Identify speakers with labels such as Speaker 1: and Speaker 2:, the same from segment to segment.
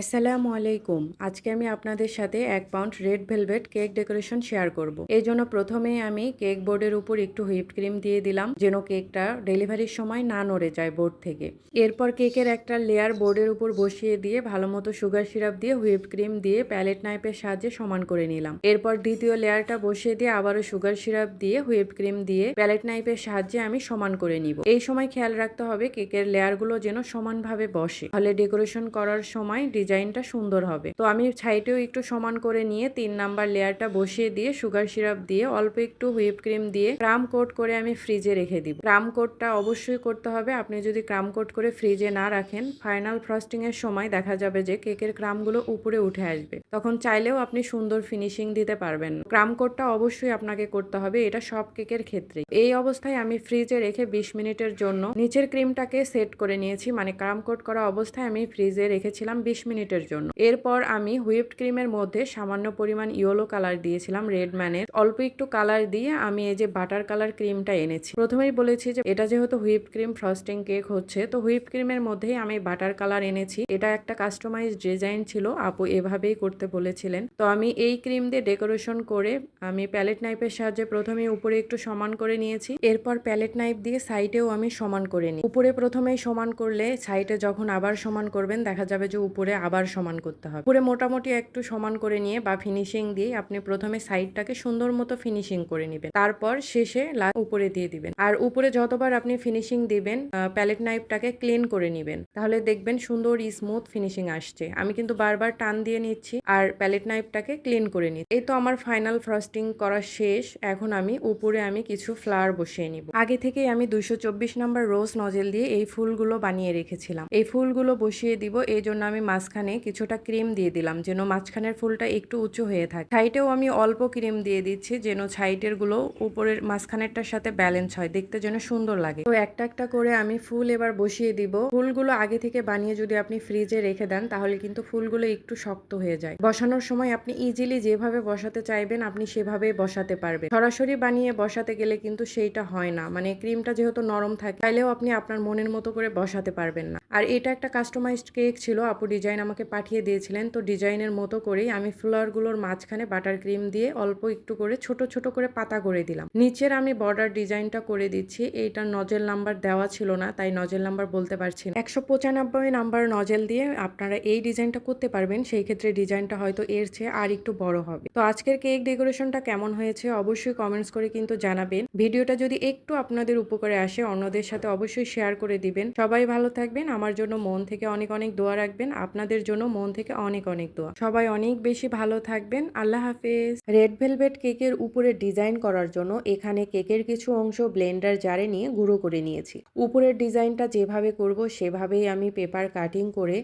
Speaker 1: আসসালামু আলাইকুম। আজকে আমি আপনাদের সাথে এক pound red velvet cake decoration share করব। এই জন্য প্রথমেই আমি কেক বোর্ডের উপর একটু হুইপড ক্রিম দিয়ে দিলাম, যেন কেকটা ডেলিভারির সময় না নড়ে যায় বোর্ড থেকে। এরপর কেকের একটা লেয়ার বোর্ডের উপর বসিয়ে দিয়ে ভালো মতো সুগার সিরাপ দিয়ে হুইপড ক্রিম দিয়ে প্যালেট নাইফের সাহায্যে সমান করে নিলাম। এরপর দ্বিতীয় লেয়ারটা বসিয়ে দিয়ে আবারও সুগার সিরাপ দিয়ে হুইপড ক্রিম দিয়ে প্যালেট নাইফের সাহায্যে আমি সমান করে নিব। এই সময় খেয়াল রাখতে হবে কেকের লেয়ারগুলো যেন সমানভাবে বসে। তাহলে ডেকোরেশন করার সময় ডিজাইনটা সুন্দর হবে। তো আমি সাইডেও একটু সমান করে নিয়ে তিন নাম্বার লেয়ারটা বসিয়ে দিয়ে, সুগার সিরাপ দিয়ে, অল্প একটু হুইপ ক্রিম দিয়ে ক্রাম কোট করে আমি ফ্রিজে রেখে দিব। ক্রাম কোটটা অবশ্যই করতে হবে। আপনি যদি ক্রাম কোট করে ফ্রিজে না রাখেন, ফাইনাল ফ্রস্টিং এর সময় দেখা যাবে যে কেকের ক্রামগুলো উপরে উঠে আসবে। তখন চাইলেও আপনি সুন্দর ফিনিশিং দিতে পারবেন। ক্রাম কোটটা অবশ্যই আপনাকে করতে হবে। এটা সব কেকের ক্ষেত্রে এই অবস্থায় আমি ফ্রিজে রেখে বিশ মিনিটের জন্য নিচের ক্রিমটাকে সেট করে নিয়েছি। মানে ক্রাম কোট করা অবস্থায় আমি ফ্রিজে রেখেছিলাম বিশ মিনিটের জন্য। এরপর আমি হুইপড ক্রিমের মধ্যে সামান্য পরিমাণ ইয়েলো কালার দিয়েছিলাম, রেড ম্যানের অল্প একটু কালার দিয়ে আমি এই যে বাটার কালার ক্রিমটা এনেছি। প্রথমেই বলেছি যে এটা যেহেতু হুইপ ক্রিম, ফ্রস্টিং কেক হচ্ছে, তো হুইপ ক্রিমের মধ্যেই আমি বাটার কালার এনেছি। এটা একটা কাস্টমাইজ ডিজাইন ছিল, আপু এভাবেই করতে বলেছিলেন। তো আমি এই ক্রিম দিয়ে ডেকোরেশন করে আমি প্যালেট নাইফের সাহায্যে প্রথমে উপরে একটু সমান করে নিয়েছি। এরপর প্যালেট নাইফ দিয়ে সাইডেও আমি সমান করে নিই। উপরে প্রথমেই সমান করলে সাইডে যখন আবার সমান করবেন, দেখা যাবে যে উপরে আবার সমান করতে হবে। উপরে মোটামুটি একটু সমান করে নিয়ে বা ফিনিশিং দিয়ে আপনি প্রথমে সাইডটাকে সুন্দর মতো ফিনিশিং করে নেবেন। তারপর শেষে লা- উপরে দিয়ে দিবেন। আর উপরে যতবার আপনি ফিনিশিং দিবেন প্যালেট নাইফটাকে ক্লিন করে নেবেন। তাহলে দেখবেন সুন্দর স্মুথ ফিনিশিং আসছে। আমি কিন্তু বারবার টান দিয়ে নিচ্ছি আর প্যালেট নাইফটাকে ক্লিন করে নিচ্ছি। এই তো আমার ফাইনাল ফ্রস্টিং করা শেষ। এখন আমি উপরে আমি কিছু ফ্লাওয়ার বসিয়ে নিব। আগে থেকেই আমি দুইশো চব্বিশ নাম্বার রোজ নজেল দিয়ে এই ফুলগুলো বানিয়ে রেখেছিলাম। এই ফুলগুলো বসিয়ে দিব। এই জন্য আমি মাঝখানে কিছুটা ক্রিম দিয়ে দিলাম, যেন মাঝখানের ফুলটা একটু উঁচু হয়ে থাকে। সাইডেও আমি অল্প ক্রিম দিয়ে দিচ্ছি, যেন সাইডেরগুলো উপরের মাঝখানেরটার সাথে ব্যালেন্স হয়, দেখতে যেন সুন্দর লাগে। তো একটা একটা করে আমি ফুল এবার বসিয়ে দিব। ফুলগুলো আগে থেকে বানিয়ে যদি আপনি ফ্রিজে রেখে দেন, তাহলে কিন্তু ফুলগুলো একটু শক্ত হয়ে যায়। বসানোর সময় আপনি ইজিলি যেভাবে বসাতে চাইবেন, আপনি সেভাবেই বসাতে পারবেন। সরাসরি বানিয়ে বসাতে গেলে কিন্তু সেইটা হয় না। মানে ক্রিমটা যেহেতু নরম থাকে তাইলেও আপনি আপনার মনের মতো করে বসাতে পারবেন না। আর এটা একটা কাস্টমাইজড কেক ছিল, আপু ডিজাইন আমাকে পাঠিয়ে দিয়েছিলেন, তো ডিজাইনের মতো করেই আমি ফ্লাওয়ারগুলোর মাঝখানে বাটার ক্রিম দিয়ে অল্প একটু করে ছোট ছোট করে পাতা করে দিলাম। নিচের আমি বর্ডার ডিজাইনটা করে দিচ্ছি, এইটার নজেল নাম্বার দেওয়া ছিল না, তাই নজেল নাম্বার বলতে পারছি না। একশো পঁচানব্বই নাম্বার নজেল দিয়ে আপনারা এই ডিজাইনটা করতে পারবেন, সেই ক্ষেত্রে ডিজাইনটা হয়তো এর চেয়ে আর একটু বড় হবে। তো আজকের কেক ডেকোরেশনটা কেমন হয়েছে অবশ্যই কমেন্টস করে কিন্তু জানাবেন। ভিডিওটা যদি একটু আপনাদের উপকারে আসে, অন্যদের সাথে অবশ্যই শেয়ার করে দিবেন। সবাই ভালো থাকবেন, আমার জন্য মন থেকে অনেক অনেক দোয়া রাখবেন। আপনাদের জন্য মন থেকে অনেক অনেক দোয়া। সবাই অনেক বেশি ভালো থাকবেন। আল্লাহ হাফেজ। রেড ভেলভেট কেকের উপরে ডিজাইন করার জন্য এখানে কেকের কিছু অংশ ব্লেন্ডার জারে নিয়ে গুঁড়ো করে নিয়েছি। উপরের ডিজাইনটা যেভাবে করব সেভাবেই আমি পেপার কাটিং করে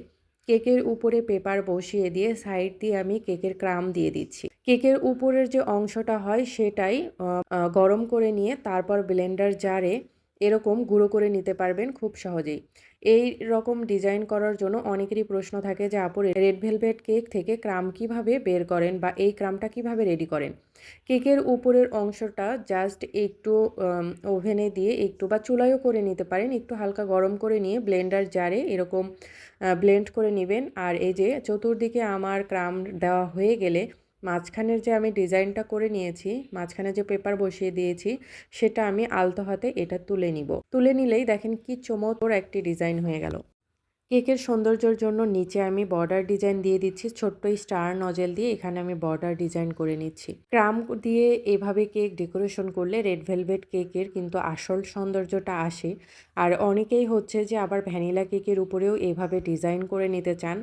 Speaker 1: কেকের উপরে পেপার বসিয়ে দিয়ে সাইড দিয়ে আমি কেকের ক্রাম দিয়ে দিচ্ছি। কেকের উপরের যে অংশটা হয় সেটাই গরম করে নিয়ে তারপর ব্লেন্ডার জারে এরকম গুঁড়ো করে নিতে পারবেন খুব সহজেই। এই রকম ডিজাইন করার জন্য অনেকেরই প্রশ্ন থাকে যে, আপু, রেড ভেলভেট কেক থেকে ক্রাম কীভাবে বের করেন বা এই ক্রামটা কীভাবে রেডি করেন? কেকের উপরের অংশটা জাস্ট একটু ওভেনে দিয়ে একটু বা চুলায়ও করে নিতে পারেন। একটু হালকা গরম করে নিয়ে ব্লেন্ডার জারে এরকম ব্লেন্ড করে নেবেন। আর এই যে, চতুর্দিকে আমার ক্রাম দেওয়া হয়ে গেলে মাঝখানের যে আমি ডিজাইনটা করে নিয়েছি, মাঝখানে যে পেপার বসিয়ে দিয়েছি, সেটা আমি আলতো হাতে এটা তুলে নিব। তুলে নিলেই দেখেন কি চমৎকার একটি ডিজাইন হয়ে গেল। কেকের সৌন্দর্যের জন্য নিচে আমি বর্ডার ডিজাইন দিয়ে দিচ্ছি, ছোট্ট স্টার নজেল দিয়ে এখানে আমি বর্ডার ডিজাইন করে নিচ্ছি। ক্রাম দিয়ে এভাবে কেক ডেকোরেশন করলে রেড ভেলভেট কেকের কিন্তু আসল সৌন্দর্যটা আসে। আর অনেকেই হচ্ছে যে আবার ভ্যানিলা কেকের উপরেও এভাবে ডিজাইন করে নিতে চান।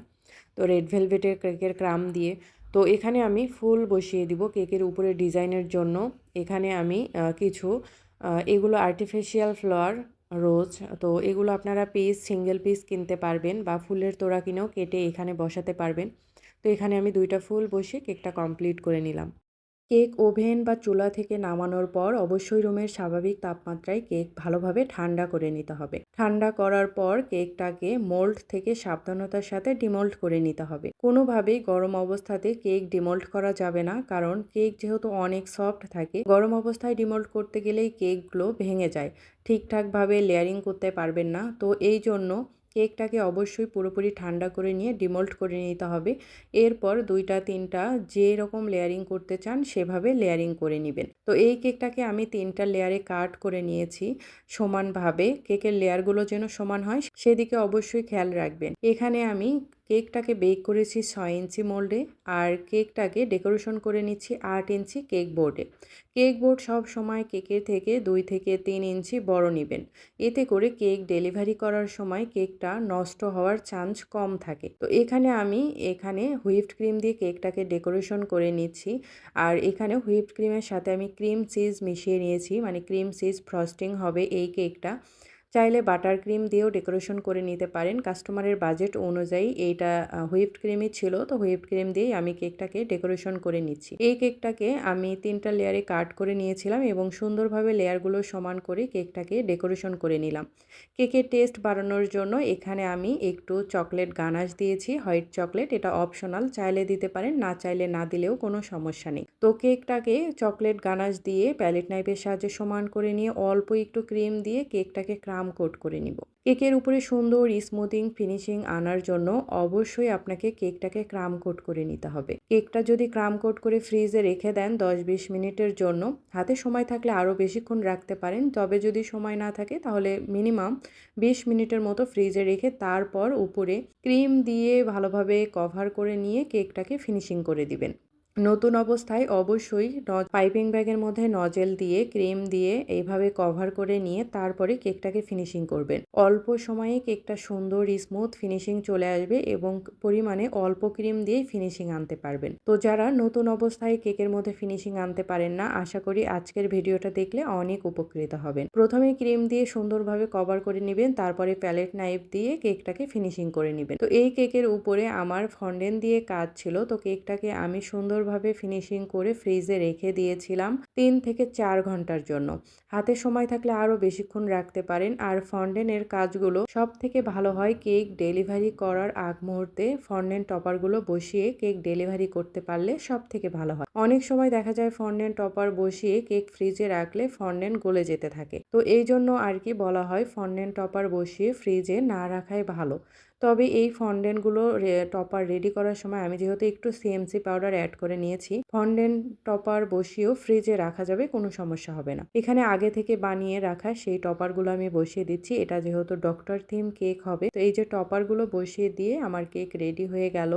Speaker 1: তো রেড ভেলভেটের কেকের ক্রাম দিয়ে তো এখানে আমি ফুল বসিয়ে দিব কেকের উপরে ডিজাইনের জন্য। এখানে আমি কিছু এগুলো আর্টিফিশিয়াল ফ্লাওয়ার রোজ তো এগুলো আপনারা পিস সিঙ্গেল পিস কিনতে পারবেন বা ফুলের তোড়া কিনেও কেটে এখানে বসাতে পারবেন। তো এখানে আমি দুইটা ফুল বসিয়ে কেকটা কমপ্লিট করে নিলাম। কেক ওভেন বা চুলা থেকে নামানোর পর অবশ্যই রুমের স্বাভাবিক তাপমাত্রায় কেক ভালোভাবে ঠান্ডা করে নিতে হবে। ঠান্ডা করার পর কেকটাকে মোল্ড থেকে সাবধানতার সাথে ডিমোল্ড করে নিতে হবে। কোনোভাবেই গরম অবস্থাতে কেক ডিমোল্ড করা যাবে না, কারণ কেক যেহেতু অনেক সফট থাকে, গরম অবস্থায় ডিমোল্ড করতে গেলেই কেকগুলো ভেঙে যায়। ঠিকঠাকভাবে লেয়ারিং করতে পারবেন না। তো এই জন্য কেকটাকে অবশ্যই পুরোপুরি ঠান্ডা করে নিয়ে ডিমোল্ড করে নিতে হবে। এরপর দুইটা, তিনটা যে রকম লেয়ারিং করতে চান সেভাবে লেয়ারিং করে নেবেন। তো এই কেকটাকে আমি তিনটা লেয়ারে কাট করে নিয়েছি সমানভাবে। কেকের লেয়ারগুলো যেন সমান হয়, সেদিকে অবশ্যই খেয়াল রাখবেন। এখানে আমি কেকটাকে বেক করেছি ছয় ইঞ্চি মোল্ডে আর কেকটাকে ডেকোরেশন করে নিচ্ছি আট ইঞ্চি কেক বোর্ডে। কেক বোর্ড সব সময় কেকের থেকে দুই থেকে তিন ইঞ্চি বড় নেবেন। এতে করে কেক ডেলিভারি করার সময় কেকটা নষ্ট হওয়ার চান্স কম থাকে। তো এখানে আমি এখানে হুইপড ক্রিম দিয়ে কেকটাকে ডেকোরেশন করে নিচ্ছি আর এখানে হুইপড ক্রিমের সাথে আমি ক্রিম চিজ মিশিয়ে নিয়েছি। মানে ক্রিম চিজ ফ্রস্টিং হবে এই কেকটা। চাইলে বাটার ক্রিম দিয়েও ডেকোরেশন করে নিতে পারেন। কাস্টমারের বাজেট অনুযায়ী এইটা হুইপড ক্রিমই ছিল, তো হুইপড ক্রিম দিয়েই আমি কেকটাকে ডেকোরেশন করে নিচ্ছি। এই কেকটাকে আমি তিনটা লেয়ারে কাট করে নিয়েছিলাম এবং সুন্দরভাবে লেয়ারগুলো সমান করে কেকটাকে ডেকোরেশন করে নিলাম। কেকের টেস্ট বাড়ানোর জন্য এখানে আমি একটু চকলেট গানাশ দিয়েছি, হোয়াইট চকলেট, এটা অপশনাল, চাইলে দিতে পারেন, না চাইলে না দিলেও কোনো সমস্যা নেই। তো কেকটাকে চকলেট গানাশ দিয়ে, প্যালেট নাইফের সাহায্যে সমান করে নিয়ে অল্প একটু ক্রিম দিয়ে কেকটাকে ক্রাম কোট করে নিব। কেকের উপরে সুন্দর স্মুথিং ফিনিশিং আনার জন্য অবশ্যই আপনাকে কেকটাকে ক্রাম কোট করে নিতে হবে। কেকটা যদি ক্রাম কোট করে ফ্রিজে রেখে দেন দশ বিশ মিনিটের জন্য, হাতে সময় থাকলে আরও বেশিক্ষণ রাখতে পারেন। তবে যদি সময় না থাকে, তাহলে মিনিমাম বিশ মিনিটের মতো ফ্রিজে রেখে তারপর উপরে ক্রিম দিয়ে ভালোভাবে কভার করে নিয়ে কেকটাকে ফিনিশিং করে দিবেন। নতুন অবস্থায় অবশ্যই পাইপিং ব্যাগের মধ্যে নজেল দিয়ে, ক্রিম দিয়ে এইভাবে কভার করে নিয়ে তারপরে কেকটাকে ফিনিশিং করবেন। অল্প সময়ে কেকটা সুন্দর, স্মুথ ফিনিশিং চলে আসবে এবং পরিমাণে অল্প ক্রিম দিয়ে ফিনিশিং আনতে পারবেন। তো যারা নতুন অবস্থায় কেকের মধ্যে ফিনিশিং আনতে পারেন না, আশা করি আজকের ভিডিওটা দেখলে অনেক উপকৃত হবেন। প্রথমে ক্রিম দিয়ে সুন্দরভাবে কভার করে নেবেন, তারপরে প্যালেট নাইফ দিয়ে কেকটাকে ফিনিশিং করে নেবেন। তো এই কেকের উপরে আমার ফন্ডেন দিয়ে কাজ ছিল, তো কেকটাকে আমি সুন্দর সুন্দরভাবে ফিনিশিং করে ফ্রিজে রেখে দিয়েছিলাম তিন থেকে চার ঘণ্টার জন্য। হাতে সময় থাকলে আরও বেশিক্ষণ রাখতে পারেন। আর ফন্ডেনের কাজগুলো সব থেকে ভালো হয় কেক ডেলিভারি করার আগ মুহূর্তে ফন্ডেন টপারগুলো বসিয়ে কেক ডেলিভারি করতে পারলে সব থেকে ভালো হয়। অনেক সময় দেখা যায় ফন্ডেন টপার বসিয়ে কেক ফ্রিজে রাখলে ফন্ডেন গলে যেতে থাকে। তো এই জন্য আর কি বলা হয় ফন্ডেন টপার বসিয়ে ফ্রিজে না রাখাই ভালো। তবে এই ফন্ডেন্টগুলো টপার রেডি করার সময় আমি যেহেতু একটু সিএমসি পাউডার অ্যাড করে নিয়েছি ফন্ডেন্ট টপার বসিয়েও ফ্রিজে রাখা যাবে, কোনো সমস্যা হবে না। এখানে আগে থেকে বানিয়ে রাখা সেই টপারগুলো আমি বসিয়ে দিচ্ছি। এটা যেহেতু ডক্টর থিম কেক হবে, তো এই যে টপারগুলো বসিয়ে দিয়ে আমার কেক রেডি হয়ে গেল।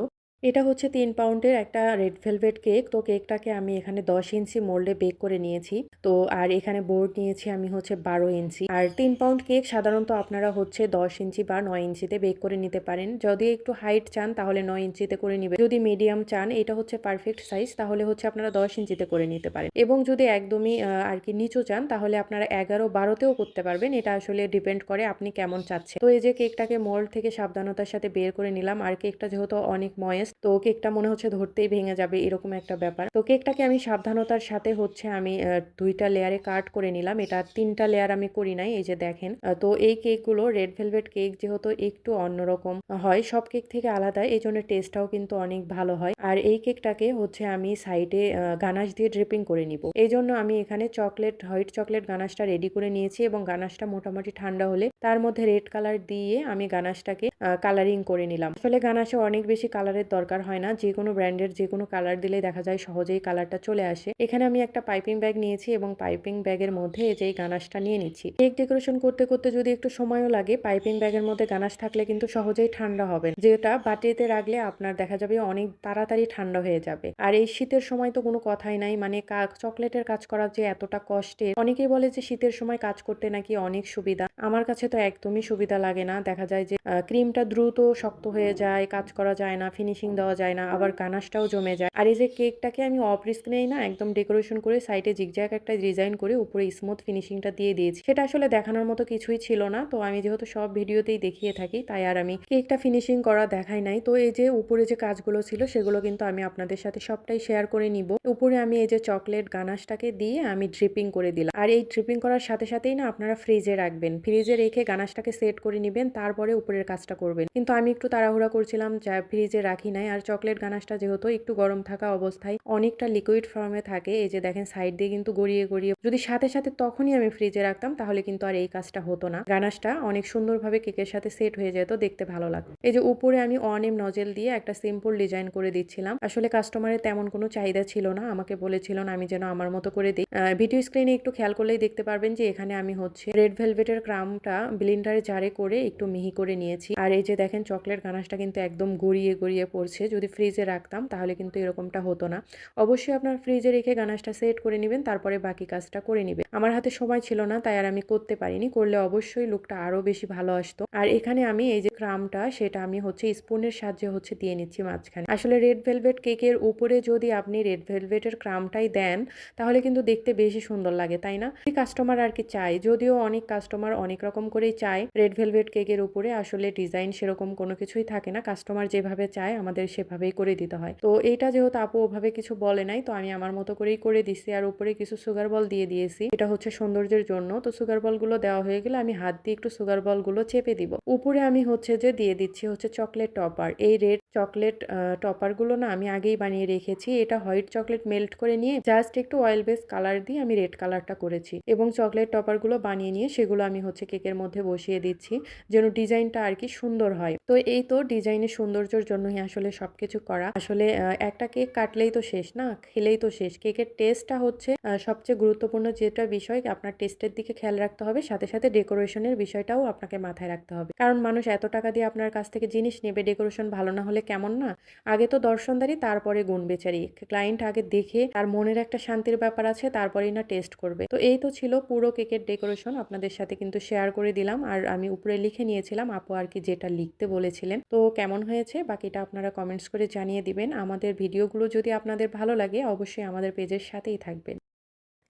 Speaker 1: এটা হচ্ছে তিন পাউন্ডের একটা রেড ভেলভেট কেক। তো কেকটাকে আমি এখানে দশ ইঞ্চি মোল্ডে বেক করে নিয়েছি। তো আর এখানে বোর্ড নিয়েছি আমি হচ্ছে বারো ইঞ্চি। আর তিন পাউন্ড কেক সাধারণত আপনারা হচ্ছে দশ ইঞ্চি বা নয় ইঞ্চিতে বেক করে নিতে পারেন। যদি একটু হাইট চান তাহলে নয় ইঞ্চিতে করে নিবে যদি মিডিয়াম চান এটা হচ্ছে পারফেক্ট সাইজ তাহলে হচ্ছে আপনারা দশ ইঞ্চিতে করে নিতে পারেন। এবং যদি একদমই আর কি নিচু চান তাহলে আপনারা এগারো বারোতেও করতে পারবেন। এটা আসলে ডিপেন্ড করে আপনি কেমন চাচ্ছেন। তো এই যে কেকটাকে মোল্ড থেকে সাবধানতার সাথে বের করে নিলাম। আর কেকটা যেহেতু অনেক ময়েস তো কেকটা মনে হচ্ছে ধরতেই ভেঙে যাবে, এরকম একটা ব্যাপার। তো কেকটাকে আমি সাবধানতার সাথে হচ্ছে আমি দুইটা লেয়ারে কাট করে নিলাম। এটা তিনটা লেয়ার আমি করি নাই, এই যে দেখেন। তো এই কেকগুলো রেড ভেলভেট কেক যেহেতু একটু অন্যরকম হয়, সব কেক থেকে আলাদা এই জন্য টেস্টটাও কিন্তু অনেক ভালো হয়। আর এই কেকটাকে হচ্ছে আমি সাইডে গানাশ দিয়ে ড্রিপিং করে নিব। এই জন্য আমি এখানে চকলেট, হোয়াইট চকলেট গানাশটা রেডি করে নিয়েছি এবং গানাশটা মোটামুটি ঠান্ডা হলে তার মধ্যে রেড কালার দিয়ে আমি গানাশটাকে কালারিং করে নিলাম। আসলে গানাশে অনেক বেশি কালারের দরকার হয় না। যে কোনো ব্র্যান্ডের যে কোনো কালার দিলেই দেখা যায় সহজেই কালারটা চলে আসে। এখানে আমি একটা পাইপিং ব্যাগ নিয়েছি এবং পাইপিং ব্যাগের মধ্যে এই যে গানাশটা নিয়ে নিচ্ছি। কেক ডেকোরেশন করতে করতে যদি একটু সময়ও লাগে পাইপিং ব্যাগের মধ্যে গানাশ থাকলে কিন্তু সহজেই ঠান্ডা হবে। যেটা বাটিতে রাখলে আপনার দেখা যাবে অনেক তাড়াতাড়ি ঠান্ডা হয়ে যাবে। আর এই শীতের সময় তো কোনো কথাই নাই। মানে চকলেটের কাজ করার যে এতটা কষ্টের, অনেকেই বলে যে শীতের সময় কাজ করতে নাকি অনেক সুবিধা। আমার কাছে তো একদমই সুবিধা লাগে না। দেখা যায় যে ক্রিমটা দ্রুত শক্ত হয়ে যায়, কাজ করা যায় না ফিনিশিং দেওয়া যায় না, আবার গানাশটাও জমে যায়। আর এই যে কেকটাকে আমি অফ রিস্কনেই না, একদম ডেকোরেশন করে সাইডে জিগজ্যাগ একটা ডিজাইন করে উপরে স্মুথ ফিনিশিংটা দিয়ে দিয়েছি। সেটা আসলে দেখানোর মতো কিছুই ছিল না, তো আমি যেহেতু সব ভিডিওতেই দেখিয়ে থাকি, তাই আর আমি কেকটা ফিনিশিং করা দেখাই নাই। তো এই যে উপরে যে কাজগুলো ছিল, সেগুলো কিন্তু আমি আপনাদের সাথে সবটাই শেয়ার করে নিব। উপরে আমি এই যে চকলেট গানাশটাকে দিয়ে আমি ড্রিপিং করে দিলাম। আর এই ড্রিপিং করার সাথে সাথেই না আপনারা ফ্রিজে রাখবেন। ফ্রিজে রেখে গানাশটাকে সেট করে নেবেন, তারপরে উপরের কাজটা করবেন। কিন্তু আমি একটু তাড়াহুড়া করছিলাম, যা ফ্রিজে রাখি নাই হয় আর চকলেট গানাশটা যেহেতু একটু গরম থাকা অবস্থায় অনেকটা লিকুইড ফর্মে থাকে, এই যে দেখেন সাইড দিয়ে কিন্তু গড়িয়ে গড়িয়ে, যদি সাথে সাথে তখনই আমি ফ্রিজে রাখতাম তাহলে কিন্তু আর এই কাজটা হতো না। গানাশটা অনেক সুন্দরভাবে কেকের সাথে সেট হয়ে যেত, দেখতে ভালো লাগতো। এই যে উপরে আমি অনেম নজেল দিয়ে একটা সিম্পল ডিজাইন করে দিচ্ছিলাম। আসলে কাস্টমারের তেমন কোনো চাহিদা ছিল না, আমাকে বলেছিল না আমি যেন আমার মতো করে দিই। ভিডিও স্ক্রিনে একটু খেয়াল করলেই দেখতে পারবেন যে এখানে আমি হচ্ছে রেড ভেলভেটের ক্রামটা ব্লিন্ডারে জারে করে একটু মিহি করে নিয়েছি। আর এই যে দেখেন চকলেট গানাশটা কিন্তু একদম গড়িয়ে গড়িয়ে পড়ছে। যদি ফ্রিজে রাখতাম, তাহলে কিন্তু এরকমটা হতো না। অবশ্যই আপনার ফ্রিজে রেখে গানাশটা সেট করে নেবেন, তারপরে বাকি কাজটা করে নেবেন। আমার হাতে সময় ছিল না, তাই আর আমি করতে পারিনি। করলে অবশ্যই লুকটা আরও বেশি ভালো আসতো। আর এখানে আমি এই যে ক্রামটা সেটা আমি হচ্ছে স্পুনের সাহায্যে হচ্ছে দিয়ে নিচ্ছি মাঝখানে। আসলে রেড ভেলভেট কেকের উপরে যদি আপনি রেড ভেলভেটের ক্রামটাই দেন, তাহলে কিন্তু দেখতে বেশি সুন্দর লাগে, তাই না? কাস্টমার আর কি চায়, যদিও অনেক কাস্টমার অনেক রকম করেই চায়। রেড ভেলভেট কেকের উপরে আসলে ডিজাইন সেরকম কোনো কিছুই থাকে না। কাস্টমার যেভাবে চায়, আমাদের সেভাবেই করে দিতে হয়। তো এইটা যেহেতু আপু ওভাবে কিছু বলে নাই, তো আমি আমার মতো করেই করে দিছি। আর উপরে কিছু সুগার বল দিয়ে দিয়েছি। এটা হচ্ছে সৌন্দর্যের জন্য। তো সুগার বলগুলো দেওয়া হয়ে গেলে আমি হাত দিয়ে একটু সুগার বলগুলো চেপে দিব। উপরে আমি হচ্ছে যে দিয়ে দিচ্ছি হচ্ছে চকলেট টপার এই রেড চকলেট টপারগুলো না আমি আগেই বানিয়ে রেখেছি। এটা হোয়াইট চকলেট মেল্ট করে নিয়ে জাস্ট একটু অয়েল বেস কালার দিয়ে আমি রেড কালারটা করেছি। এবং চকলেট টপারগুলো বানিয়ে নিয়ে সেগুলো আমি হচ্ছে কেকের মধ্যে বসিয়ে দিচ্ছি, যেন ডিজাইনটা আর কি সুন্দর হয়। তো এই তো ডিজাইনের সৌন্দর্যের জন্যই আসলে সবকিছু করা। আসলে একটা কেক কাটলেই তো শেষ না? খেলেই তো শেষ। কেকের টেস্টটা হচ্ছে সবচেয়ে গুরুত্বপূর্ণ যেটা বিষয়, আপনার টেস্টের দিকে খেয়াল রাখতে হবে। সাথে সাথে ডেকোরেশনের বিষয়টাও আপনাকে মাথায় রাখতে হবে। কারণ মানুষ এত টাকা দিয়ে আপনার কাছ থেকে জিনিস নেবে, ডেকোরেশন ভালো না হলে কেমন না? আগে তো দর্শনদারি, তারপরে গুণ বেচারি। ক্লায়েন্ট আগে দেখে, তার মনের একটা শান্তির ব্যাপার আছে, তারপরেই না টেস্ট করবে। তো এই তো ছিল পুরো কেকের ডেকোরেশন। আপনাদের সাথে কিন্তু শেয়ার করে দিলাম। আর আমি উপরে লিখে নিয়েছিলাম, আপু আর কি যেটা লিখতে বলেছিলেন। তো কেমন হয়েছে? বাকিটা আপনারা কমেন্টস করে জানিয়ে দিবেন। আমাদের ভিডিওগুলো যদি আপনাদের ভালো লাগে, অবশ্যই আমাদের পেজের সাথেই থাকবেন।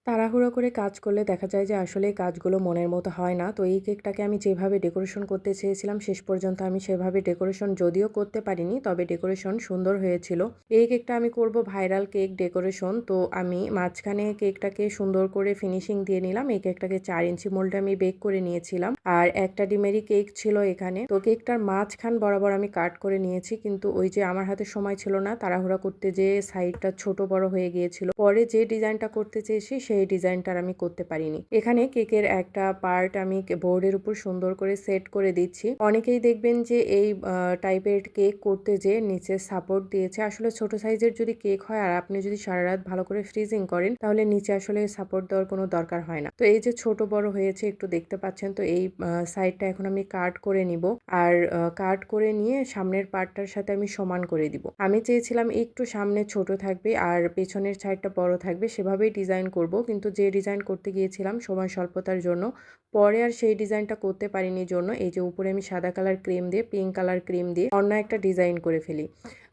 Speaker 1: তাড়াহুড়ো করে কাজ করলে দেখা যায় যে আসলে কাজগুলো মনের মতো হয় না। তো এই কেকটাকে আমি যেভাবে ডেকোরেশন করতে চেয়েছিলাম, শেষ পর্যন্ত আমি সেভাবে ডেকোরেশন যদিও করতে পারিনি, তবে ডেকোরেশন সুন্দর হয়েছিল। এই কেকটা আমি করব ভাইরাল কেক ডেকোরেশন। তো আমি মাঝখানে কেকটাকে সুন্দর করে ফিনিশিং দিয়ে নিলাম। এই কেকটাকে চার ইঞ্চি মোল্ডে আমি বেক করে নিয়েছিলাম। আর একটা ডিমেরি কেক ছিল এখানে। তো কেকটার মাঝখান বরাবর আমি কাট করে নিয়েছি, কিন্তু ওই যে আমার হাতে সময় ছিল না, তাড়াহুড়া করতে যে সাইডটা ছোট বড় হয়ে গিয়েছিল। পরে যে ডিজাইনটা করতে চেয়েছি, সেই সেই ডিজাইনটার আমি করতে পারিনি। এখানে কেকের একটা পার্ট আমি বোর্ডের উপর সুন্দর করে সেট করে দিচ্ছি। অনেকেই দেখবেন যে এই টাইপের কেক করতে যে নিচে সাপোর্ট দিয়েছে। আসলে ছোট সাইজের যদি কেক হয় আর আপনি যদি সারা রাত ভালো করে ফ্রিজিং করেন, তাহলে নিচে আসলে সাপোর্ট দেওয়ার কোনো দরকার হয় না। তো এই যে ছোট বড় হয়েছে, একটু দেখতে পাচ্ছেন, তো এই সাইডটা এখন আমি কাট করে নিব। আর কাট করে নিয়ে সামনের পার্টটার সাথে আমি সমান করে দিব। আমি চেয়েছিলাম একটু সামনে ছোট থাকবে আর পেছনের সাইডটা বড় থাকবে। সেভাবেই ডিজাইন করব। কিন্তু যে ডিজাইন করতে গিয়েছিলাম সময় স্বল্পতার জন্য, পরে আর সেই ডিজাইনটা করতে পারিনি জন্য, এই যে উপরে আমি সাদা কালার ক্রিম দিয়ে পিঙ্ক কালার ক্রিম দিয়ে অন্য একটা ডিজাইন করে ফেলি।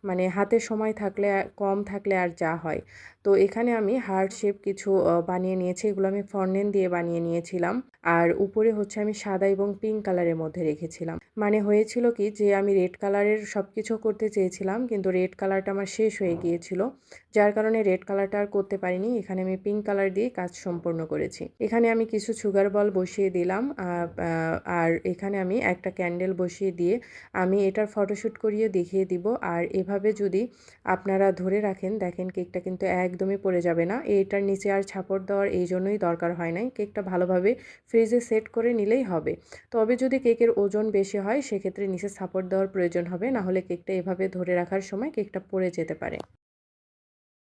Speaker 1: মানে হাতে সময় থাকলে, কম থাকলে আর যা হয়। তো এখানে আমি হার্ট শেপ কিছু বানিয়ে নিয়েছি। এগুলো আমি ফর্নেন দিয়ে বানিয়ে নিয়েছিলাম। আর উপরে হচ্ছে আমি সাদা এবং পিঙ্ক কালারের মধ্যে রেখেছিলাম। মানে হয়েছিল কি যে আমি রেড কালারের সব কিছু করতে চেয়েছিলাম, কিন্তু রেড কালারটা আমার শেষ হয়ে গিয়েছিল। যার কারণে রেড কালারটা আর করতে পারিনি। এখানে আমি পিঙ্ক কালার দিয়ে কাজ সম্পূর্ণ করেছি। এখানে আমি কিছু সুগার বল বসিয়ে দিলাম। আর এখানে আমি একটা ক্যান্ডেল বসিয়ে দিয়ে আমি এটার ফটোশ্যুট করিয়ে দেখিয়ে দিব। আর এভাবে যদি আপনারা ধরে রাখেন, দেখেন কেকটা কিন্তু একদমই পড়ে যাবে না। এটার নিচে আর ছাপড় দেওয়ার এই জন্যই দরকার হয় নাই। কেকটা ভালোভাবে ফ্রিজে সেট করে নিলেই হবে। তবে যদি কেকের ওজন বেশি হয়, সেক্ষেত্রে নিচে সাপোর্ট দেওয়ার প্রয়োজন হবে। না হলে কেকটা এভাবে ধরে রাখার সময় কেকটা পড়ে যেতে পারে।